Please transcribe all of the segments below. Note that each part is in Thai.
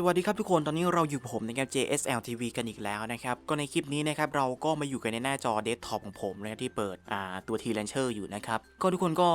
สวัสดีครับทุกคน ตอนนี้เราอยู่กับผมนะครับ JSL TV กันอีกแล้วนะครับ ก็ในคลิปนี้นะครับเราก็มาอยู่กันในหน้าจอเดสก์ท็อปของผมนะครับที่เปิดอ่าตัว t l a n c h e r อยู่นะครับ ก็ทุกคนก็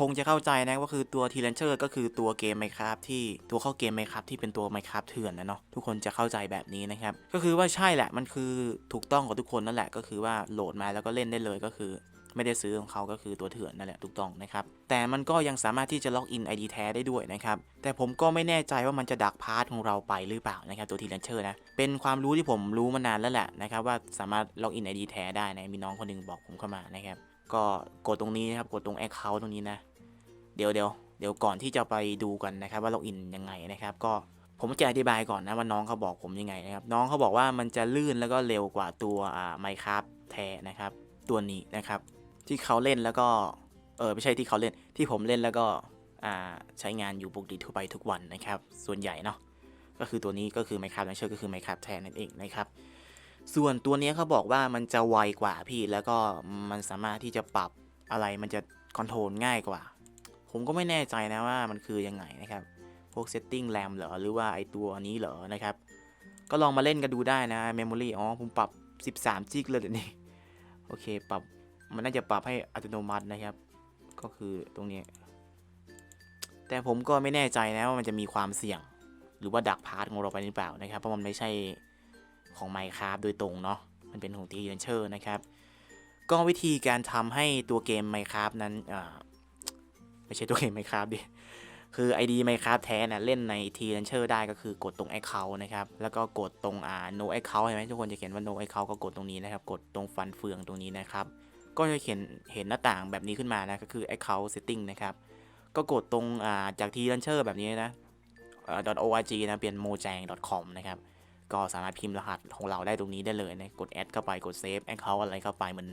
คงจะเข้าใจนะว่าคือตัว t l a n c h e r ก็คือตัวเกม Minecraft ที่ตัวเข้าเกม Minecraft ที่เป็นตัว Minecraft เถื่อนนะเนาะทุกคนจะเข้าใจแบบนี้นะครับ ก็คือว่าใช่แหละมันคือถูกต้องกับทุกคนนั่นแหละก็คือว่าโหลดมาแล้วก็เล่นได้เลยก็คือ ไม่ได้ซื้อของเขาก็คือตัวเถื่อนนั่นแหละถูกต้องนะครับแต่มันก็ยังสามารถที่จะล็อกอิน ID แท้ได้ด้วยนะครับแต่ผมก็ไม่แน่ใจว่ามันจะดักพาร์ทของเราไปหรือเปล่านะครับตัวทีเลนเชอร์นะเป็นความรู้ที่ผมรู้มานานแล้วแหละนะครับว่าสามารถล็อกอิน ID แท้ได้นะมีน้องคนหนึงบอกผมเข้ามานะครับก็กดตรงนี้นะครับกดตรง Account ตรงนี้นะเดี๋ยวเดี๋ยวเดี๋ยวก่อนที่จะไปดูกันนะครับว่าล็อกอินยังไงนะครับก็ผมจะอธิบายก่อนนะว่าน้องเขาบอกผมยังไงนะครับน้องเขาบอกว่ามันจะลื่นแล้วก็เร็วกว่าตัวไมค์ครับแท้นะครับตัวนี้นะครับ ที่เขาเล่นแล้วก็เออไม่ใช่ที่เขาเล่นที่ผมเล่นแล้วก็อ่าใช้งานอยู่ปกติทั่วไปทุกวันนะครับ ส่วนใหญ่เนาะก็คือตัวนี้ก็คือ Minecraft Launcher ก็คือ Minecraft แทนนั่นเองนะครับ ส่วนตัวนี้เขาบอกว่ามันจะไวกว่าพี่แล้วก็มันสามารถที่จะปรับอะไรมันจะคอนโทรลง่ายกว่า ผมก็ไม่แน่ใจนะว่ามันคือยังไงนะครับ พวก setting RAM เหรอ หรือว่าไอตัวนี้เหรอนะครับ ก็ลองมาเล่นกันดูได้นะ memory อ๋อผมปรับ 13 จิกเลยเดี๋ยวนี้ โอเค ปรับ มันน่าจะปรับให้อัตโนมัตินะครับ ก็คือตรงนี้ แต่ผมก็ไม่แน่ใจนะว่ามันจะมีความเสี่ยง หรือว่าดักพาร์ทของเราไปหรือเปล่านะครับ เพราะมันไม่ใช่ของ Minecraft โดยตรงเนาะ มันเป็นของ t e a c h e r นะครับ ก็วิธีการทำให้ตัวเกม Minecraft นั้นอ่าไม่ใช่ตัวเกม Minecraft ดิ คือ ID Minecraft แท้นะเล่นใน T Launcher ได้ก็คือกดตรง Account นะครับ แล้วก็กดตรงอ่า No Account เห็นไหมทุกคนจะเขียนว่า No Account ก็กดตรงนี้นะครับ กดตรงฟันเฟืองตรงนี้นะครับ ก็จะเขียนเห็นหน้าต่างแบบนี้ขึ้นมานะก็คือ account setting นะครับ ก็กดตรงาจาก t launcher แบบนี้นะ .org นะเปลี่ยน mojang com นะครับ ก็สามารถพิมพ์รหัสของเราได้ตรงนี้ได้เลยนะกด add เข้าไปกด save account อะไรเข้าไปเหมือน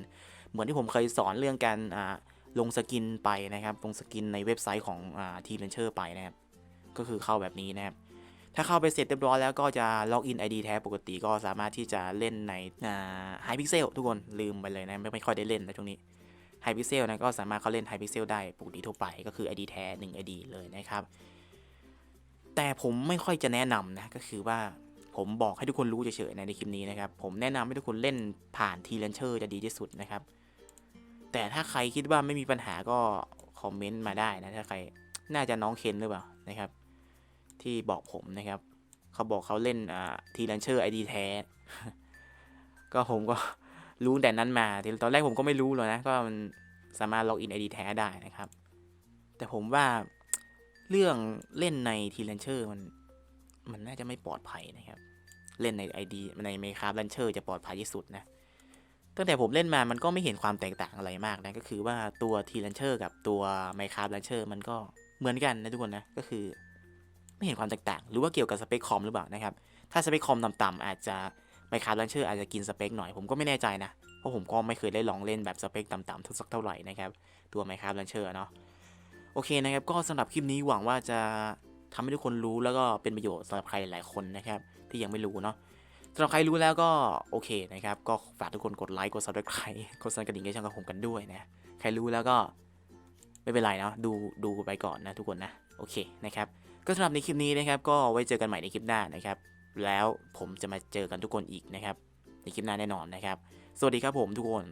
เหมือนที่ผมเคยสอนเรื่องการลงสกินไปนะครับ ลงสกินในเว็บไซต์ของอ่า t launcher ไปนะครับ ก็คือเข้าแบบนี้นะครับ ถ้าเข้าไปเสร็จเรียบร้อยแล้วก็จะล็อกอิน ID แท้ปกติก็สามารถที่จะเล่นในไฮพิกเซลทุกคนลืมไปเลยนะไม่ไม่ค่อยได้เล่นนะช่วงนี้ไฮพิกเซลนะก็สามารถเข้าเล่นไฮพิกเซลได้ปกติทั่วไปก็คือ ID แท้ 1 ID เลยนะครับ แต่ผมไม่ค่อยจะแนะนำนะ ก็คือว่าผมบอกให้ทุกคนรู้เฉยๆในในคลิปนี้นะครับ ผมแนะนำให้ทุกคนเล่นผ่านทีเลนเชอร์จะดีที่สุดนะครับ แต่ถ้าใครคิดว่าไม่มีปัญหาก็คอมเมนต์มาได้นะถ้าใครน่าจะน้องเคนหรือเปล่านะครับ ที่บอกผมนะครับ เขาบอกเขาเล่นอ่าทีลันเชอร์ไอดีแท้ ก็ผมก็รู้แต่นั้นมาตอนแรกผมก็ไม่รู้เลยนะ ก็มันสามารถล็อกอินไอดีแท้ได้นะครับ แต่ผมว่าเรื่องเล่นในทีลันเชอร์มันมันน่าจะไม่ปลอดภัยนะครับ เล่นใน ID ในเมคาร์ลันเชอร์จะปลอดภัยที่สุดนะ ตั้งแต่ผมเล่นมามันก็ไม่เห็นความแตกต่างอะไรมากนะ ก็คือว่าตัวทีลันเชอร์กับตัวไมคาร์ลันเชอร์มันก็เหมือนกันนะทุกคนนะ ก็คือ ไม่เห็นความแตกต่าง หรือว่าเกี่ยวกับสเปคคอมหรือเปล่านะครับ ถ้าสเปคคอมต่ำๆอาจจะไมคาร์ลันเชอร์อาจจะกินสเปคหน่อยผมก็ไม่แน่ใจนะ เพราะผมก็ไม่เคยได้ลองเล่นแบบสเปคต่ำๆสักเท่าไหร่นะครับ ตัวไมคาร์ลันเชอร์เนาะโอเคนะครับ ก็สำหรับคลิปนี้หวังว่าจะทำให้ทุกคนรู้แล้วก็เป็นประโยชน์สำหรับใครหลายๆคนนะครับ ที่ยังไม่รู้เนาะสำหรับใครรู้แล้วก็โอเคนะครับ ก็ฝากทุกคนกดไลค์กด subscribe กดสั่นกระดิ่งให้ช่องกับผมกันด้วยนะใครรู้แล้วก็ไม่เป็นไรเนาะดูดูไปก่อนนะทุกคนนะโอเคนะครับ ก็สำหรับในคลิปนี้นะครับ ก็ไว้เจอกันใหม่ในคลิปหน้านะครับ แล้วผมจะมาเจอกันทุกคนอีกนะครับ ในคลิปหน้าแน่นอนนะครับ สวัสดีครับผมทุกคน